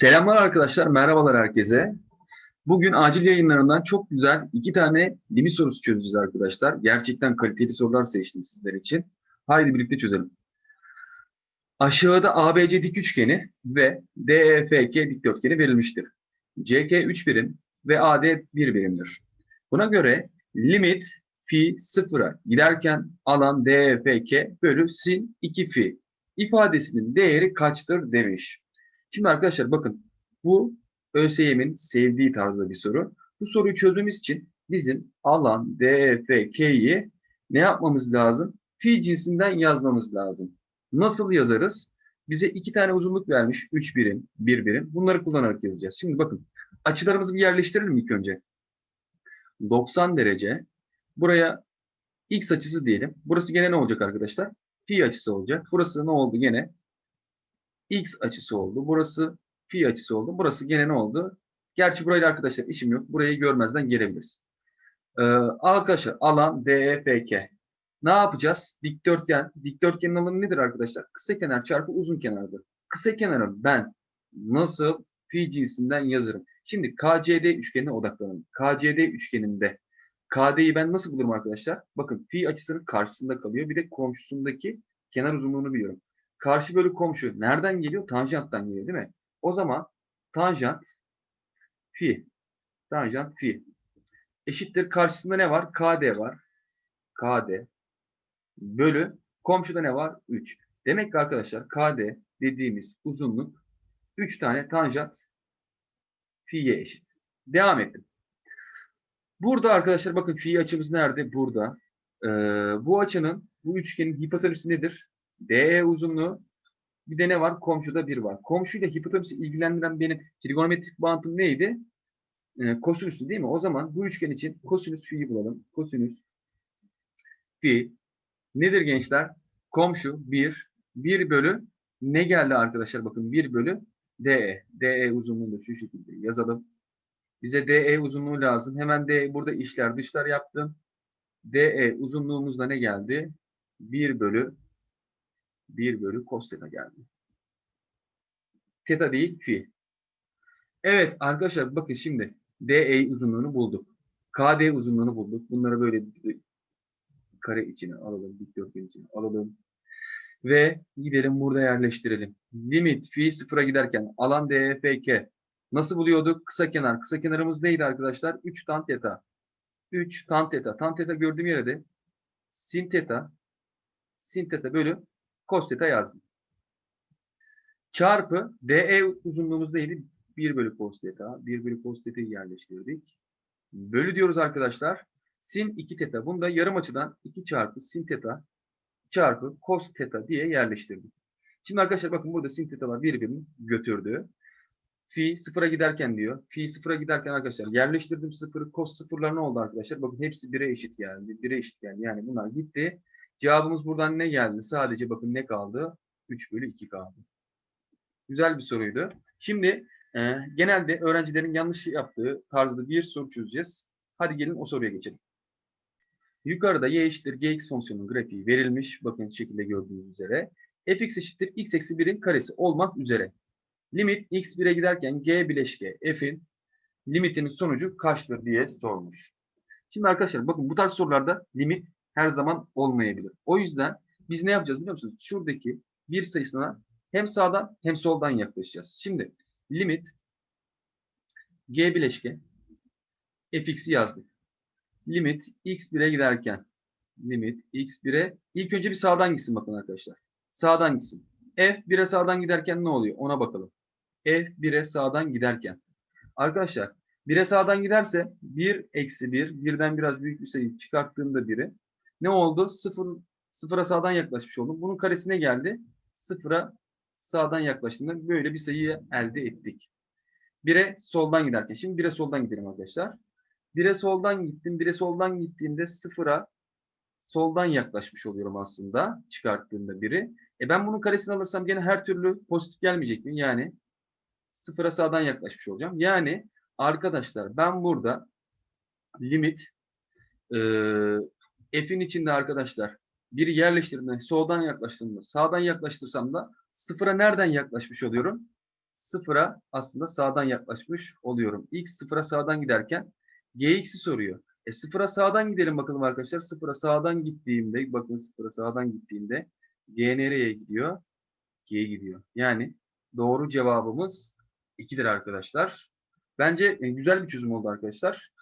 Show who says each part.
Speaker 1: Selamlar arkadaşlar, merhabalar herkese. Bugün acil yayınlarından çok güzel iki tane limit sorusu çözeceğiz arkadaşlar. Gerçekten kaliteli sorular seçtim sizler için. Haydi birlikte çözelim. Aşağıda ABC dik üçgeni ve DEFG dikdörtgeni verilmiştir. CK 3 birim ve AD 1 birimdir. Buna göre limit fi sıfıra giderken alan DEFG bölü sin 2 fi ifadesinin değeri kaçtır demiş. Şimdi arkadaşlar bakın bu ÖSYM'in sevdiği tarzda bir soru. Bu soruyu çözmemiz için bizim alan DFK'yi ne yapmamız lazım? Fi cinsinden yazmamız lazım. Nasıl yazarız? Bize iki tane uzunluk vermiş. 3 birim, 1 birim. Bunları kullanarak yazacağız. Şimdi bakın açılarımızı bir yerleştirelim ilk önce. 90 derece. Buraya x açısı diyelim. Burası gene ne olacak arkadaşlar? Pi açısı olacak. Burası ne oldu gene? X açısı oldu. Burası pi açısı oldu. Burası gene ne oldu? Gerçi burayla arkadaşlar işim yok. Burayı görmezden gelebiliriz. Ee, arkadaşlar alan DEFK. Ne yapacağız? Dikdörtgen. Dikdörtgenin alanı nedir arkadaşlar? Kısa kenar çarpı uzun kenardır. Kısa kenarı ben nasıl pi cinsinden yazarım? Şimdi KCD üçgenine odaklanalım. KCD üçgeninde KD'yi ben nasıl bulurum arkadaşlar? Bakın pi açısının karşısında kalıyor. Bir de komşusundaki kenar uzunluğunu biliyorum. Karşı bölü komşu nereden geliyor? Tanjanttan geliyor değil mi? O zaman tanjant fi tanjant fi eşittir karşısında ne var? KD var. KD bölü komşuda ne var? 3. Demek ki arkadaşlar KD dediğimiz uzunluk 3 tane tanjant fi'ye eşit. Devam ettim. Burada arkadaşlar bakın fi açımız nerede? Burada. Ee, bu açının bu üçgenin hipotenüsü nedir? DE uzunluğu bir de ne var? Komşuda 1 var. Komşuyla hipotenüsü ilgilendiren benim trigonometrik bağıntım neydi? Ee, kosinüsü değil mi? O zaman bu üçgen için kosinüs fi'yi bulalım. Kosinüs fi nedir gençler? Komşu 1. 1 bölü ne geldi arkadaşlar? Bakın 1 bölü DE. DE uzunluğunu da şu şekilde yazalım. Bize DE uzunluğu lazım. Hemen DE burada işler dışlar yaptım. DE uzunluğumuzda ne geldi? 1 bölü 1 bölü cos theta geldi. Theta değil fi. Evet arkadaşlar bakın şimdi DE uzunluğunu bulduk. KD uzunluğunu bulduk. Bunları böyle kare içine alalım. Dikdörtgen içine alalım. Ve gidelim burada yerleştirelim. Limit fi sıfıra giderken alan DFK nasıl buluyorduk? Kısa kenar. Kısa kenarımız neydi arkadaşlar? 3 tan theta. 3 tan theta. Tan theta gördüğüm yere de sin theta sin theta bölü cos theta yazdım. Çarpı DE uzunluğumuz neydi? 1 bölü cos theta. 1 bölü cos theta'yı yerleştirdik. Bölü diyoruz arkadaşlar. Sin 2 theta. Bunu da yarım açıdan 2 çarpı sin theta çarpı cos theta diye yerleştirdik. Şimdi arkadaşlar bakın burada sin thetalar birbirini götürdü. Fi sıfıra giderken diyor. Fi sıfıra giderken arkadaşlar yerleştirdim sıfırı. Cos sıfırlar ne oldu arkadaşlar? Bakın hepsi 1'e eşit geldi. 1'e eşit geldi. Yani bunlar gitti. Cevabımız buradan ne geldi? Sadece bakın ne kaldı? 3 bölü 2 kaldı. Güzel bir soruydu. Şimdi e, genelde öğrencilerin yanlış yaptığı tarzda bir soru çözeceğiz. Hadi gelin o soruya geçelim. Yukarıda y eşittir gx fonksiyonunun grafiği verilmiş. Bakın şekilde gördüğünüz üzere. fx eşittir x eksi 1'in karesi olmak üzere. Limit x 1'e giderken g bileşke f'in limitinin sonucu kaçtır diye sormuş. Şimdi arkadaşlar bakın bu tarz sorularda limit her zaman olmayabilir. O yüzden biz ne yapacağız biliyor musunuz? Şuradaki bir sayısına hem sağdan hem soldan yaklaşacağız. Şimdi limit g bileşke fx'i yazdık. Limit x1'e giderken limit x1'e ilk önce bir sağdan gitsin bakın arkadaşlar. Sağdan gitsin. f1'e sağdan giderken ne oluyor? Ona bakalım. f1'e sağdan giderken. Arkadaşlar 1'e sağdan giderse 1 eksi 1 birden biraz büyük bir sayı çıkarttığımda 1'i ne oldu? 0 sıfıra sağdan yaklaşmış oldum. Bunun karesine geldi. Sıfıra sağdan yaklaştığında böyle bir sayıyı elde ettik. 1'e soldan giderken. Şimdi 1'e soldan gidelim arkadaşlar. 1'e soldan gittim. 1'e soldan gittiğimde sıfıra soldan yaklaşmış oluyorum aslında. Çıkarttığımda 1'i. E ben bunun karesini alırsam gene her türlü pozitif gelmeyecek mi? Yani sıfıra sağdan yaklaşmış olacağım. Yani arkadaşlar ben burada limit e, f'in içinde arkadaşlar biri yerleştirdiğimde soldan yaklaştığımda sağdan yaklaştırsam da sıfıra nereden yaklaşmış oluyorum? sıfıra aslında sağdan yaklaşmış oluyorum. X sıfıra sağdan giderken Gx'i soruyor. E sıfıra sağdan gidelim bakalım arkadaşlar. Sıfıra sağdan gittiğimde bakın sıfıra sağdan gittiğimde G nereye gidiyor? G gidiyor. Yani doğru cevabımız 2'dir arkadaşlar. Bence e, güzel bir çözüm oldu arkadaşlar.